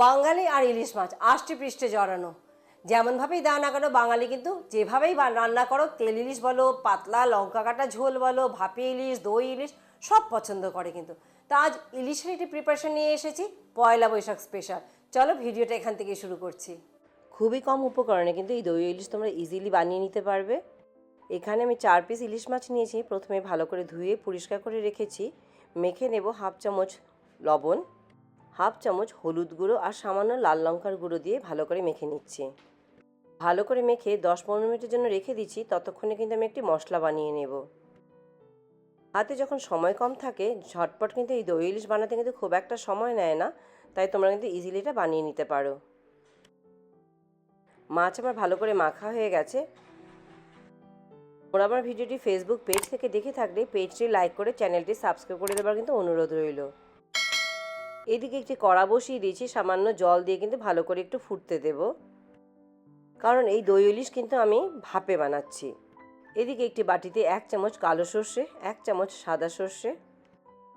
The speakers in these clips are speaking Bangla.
বাঙালি আর ইলিশ মাছ, আষ্টে পৃষ্ঠে জড়ানো। যেমনভাবেই দাও না কেন বাঙালি কিন্তু যেভাবেই রান্না করো, তেল ইলিশ বলো, পাতলা লঙ্কা কাটা ঝোল বলো, ভাপি ইলিশ, দই ইলিশ, সব পছন্দ করে কিন্তু। তা আজ ইলিশের একটি প্রিপারেশন নিয়ে এসেছি, পয়লা বৈশাখ স্পেশাল চলো ভিডিওটা এখান থেকে শুরু করছি। খুবই কম উপকরণে কিন্তু এই দই ইলিশ তোমরা ইজিলি বানিয়ে নিতে পারবে। এখানে আমি চার পিস ইলিশ মাছ নিয়েছি, প্রথমে ভালো করে ধুয়ে পরিষ্কার করে রেখেছি। মেখে নেব হাফ চামচ লবণ। হাফ চামচ হলুদ গুঁড়ো আর সামান্য লাল লঙ্কার গুঁড়ো দিয়ে ভালো করে মেখে নিচ্ছি। ভালো করে মেখে দশ পনেরো মিনিটের জন্য রেখে দিচ্ছি, ততক্ষণে কিন্তু আমি একটি মশলা বানিয়ে নেব। হাতে যখন সময় কম থাকে, ঝটপট কিন্তু এই দই ইলিশ বানাতে কিন্তু খুব একটা সময় নেয় না, তাই তোমরা কিন্তু ইজিলি এটা বানিয়ে নিতে পারো। মাছ আমার ভালো করে মাখা হয়ে গেছে। ওরা আমার ভিডিওটি ফেসবুক পেজ থেকে দেখে থাকলে পেজটি লাইক করে চ্যানেলটি সাবস্ক্রাইব করে দেওয়ার কিন্তু অনুরোধ রইল। এদিকে একটি কড়া বসিয়ে দিয়েছি, সামান্য জল দিয়ে কিন্তু ভালো করে একটু ফুটতে দেব। কারণ এই দই ইলিশ কিন্তু আমি ভাপে বানাচ্ছি। এদিকে একটি বাটিতে এক চামচ কালো সর্ষে, এক চামচ সাদা সর্ষে।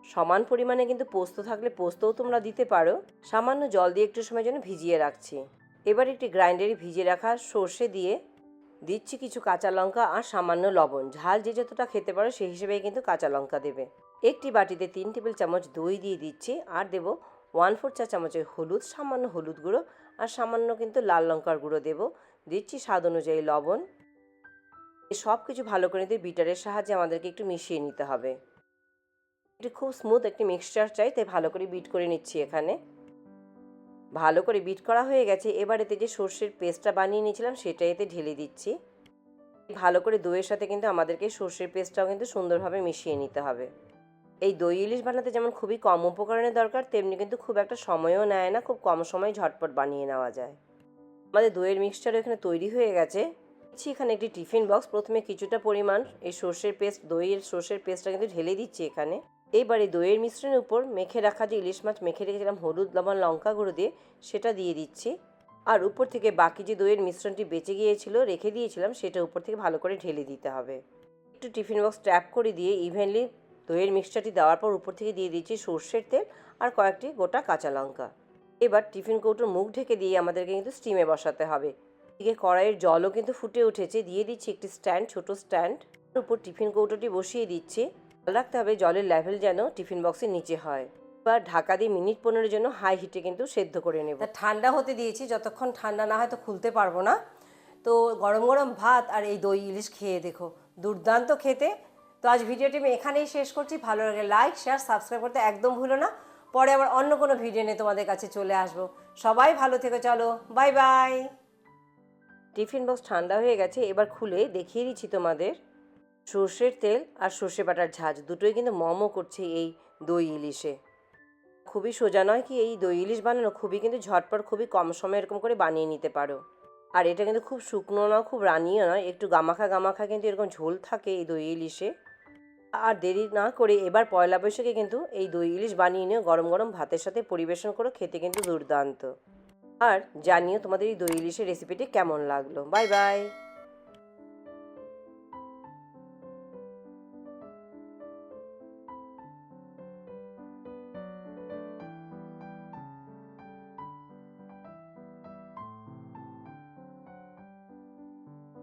সমান পরিমাণে কিন্তু পোস্ত থাকলে পোস্তও তোমরা দিতে পারো। সামান্য জল দিয়ে একটু সময় জন্য ভিজিয়ে রাখছি। এবার একটি গ্রাইন্ডারে ভিজিয়ে রাখা সর্ষে দিয়ে দিচ্ছি কিছু কাঁচা লঙ্কা আর সামান্য লবণ। ঝাল যে যতটা খেতে পারো সেই হিসেবেই কিন্তু কাঁচা লঙ্কা দেবে। একটি বাটিতে তিন টেবিল চামচ দই দিয়ে দিচ্ছি আর দেবো ওয়ান ফোর চা চামচের হলুদ, সামান্য হলুদ গুঁড়ো আর সামান্য কিন্তু লাল লঙ্কার গুঁড়ো দেবো। দিচ্ছি স্বাদ অনুযায়ী লবণ। সব কিছু ভালো করে দিয়ে বিটারের সাহায্যে আমাদেরকে একটু মিশিয়ে নিতে হবে। এটি খুব স্মুথ একটি মিক্সচার চাই, তাই ভালো করে বিট করে নিচ্ছি এখানে। ভালো করে বিট করা হয়ে গেছে। এবার এতে যে সর্ষের পেস্টটা বানিয়ে নিয়েছিলাম, সেটা এতে ঢেলে দিচ্ছি। ভালো করে দইয়ের সাথে কিন্তু আমাদেরকে সর্ষের পেস্টটাও কিন্তু সুন্দরভাবে মিশিয়ে নিতে হবে। এই দই ইলিশ বানাতে যেমন খুবই কম উপকরণের দরকার, তেমনি কিন্তু খুব একটা সময়ও নেয় না, খুব কম সময় ঝটপট বানিয়ে নেওয়া যায়। আমাদের দইয়ের মিক্সচার এখানে তৈরি হয়ে গেছে। দিচ্ছি এখানে একটি টিফিন বক্স প্রথমে কিছুটা পরিমাণ এই সর্ষের পেস্ট, দইয়ের সর্ষের পেস্টটা কিন্তু ঢেলে দিচ্ছি এখানে। এইবার এই দইয়ের মিশ্রণের উপর মেখে রাখা যে ইলিশ মাছ, মেখে রেখেছিলাম হলুদ, লবণ, লঙ্কা গুঁড়ো দিয়ে, সেটা দিয়ে দিচ্ছি। আর উপর থেকে বাকি যে দইয়ের মিশ্রণটি বেঁচে গিয়েছিল, রেখে দিয়েছিলাম, সেটা উপর থেকে ভালো করে ঢেলে দিতে হবে। একটু টিফিন বক্স ট্যাপ করে দিয়ে ইভেনলি দইয়ের মিক্সচারটি দেওয়ার পর উপর থেকে দিয়ে দিচ্ছি সর্ষের তেল আর কয়েকটি গোটা কাঁচা লঙ্কা। এবার টিফিন কৌটোর মুখ ঢেকে দিয়ে আমাদেরকে কিন্তু স্টিমে বসাতে হবে। এদিকে কড়াইয়ের জলও কিন্তু ফুটে উঠেছে। দিয়ে দিচ্ছি একটি স্ট্যান্ড ছোট স্ট্যান্ড উপর টিফিন কৌটোটি বসিয়ে দিচ্ছি। রাখতে হবে জলের লেভেল যেন টিফিন বক্সের নিচে হয় এবার ঢাকা দিয়ে মিনিট পনেরোর জন্য হাই হিটে কিন্তু সেদ্ধ করে নেব। ঠান্ডা হতে দিয়েছি যতক্ষণ ঠান্ডা না হয় তো খুলতে পারব না। তো গরম গরম ভাত আর এই দই ইলিশ খেয়ে দেখো দুর্দান্ত খেতে। তো আজ ভিডিওটি আমি এখানেই শেষ করছি ভালো লাগে লাইক শেয়ার সাবস্ক্রাইব করতে একদম ভুলো না। পরে আবার অন্য কোনো ভিডিও নিয়ে তোমাদের কাছে চলে আসব। সবাই ভালো থেকে চলো বাই বাই টিফিন বক্স ঠান্ডা হয়ে গেছে এবার খুলে দেখিয়ে দিচ্ছি তোমাদের। সর্ষের তেল আর সর্ষে বাটার ঝাঁজ, দুটোই কিন্তু মমো করছে এই দই ইলিশে। খুবই সোজা নয় কি এই দই ইলিশ বানানো, খুবই কিন্তু ঝটপট, খুবই কম সময় এরকম করে বানিয়ে নিতে পারো। আর এটা কিন্তু খুব শুকনো নয়, খুব রানিও নয়, একটু গামাখা গামাখা কিন্তু এরকম ঝোল থাকে এই দই ইলিশে। আর দেরি না করে এবার পয়লা বৈশাখে কিন্তু এই দই ইলিশ বানিয়ে নিয়ে গরম গরম ভাতের সাথে পরিবেশন করে, খেতে কিন্তু দুর্দান্ত। আর জানিও তোমাদের এই দই ইলিশের রেসিপিটি কেমন লাগল। Bye bye.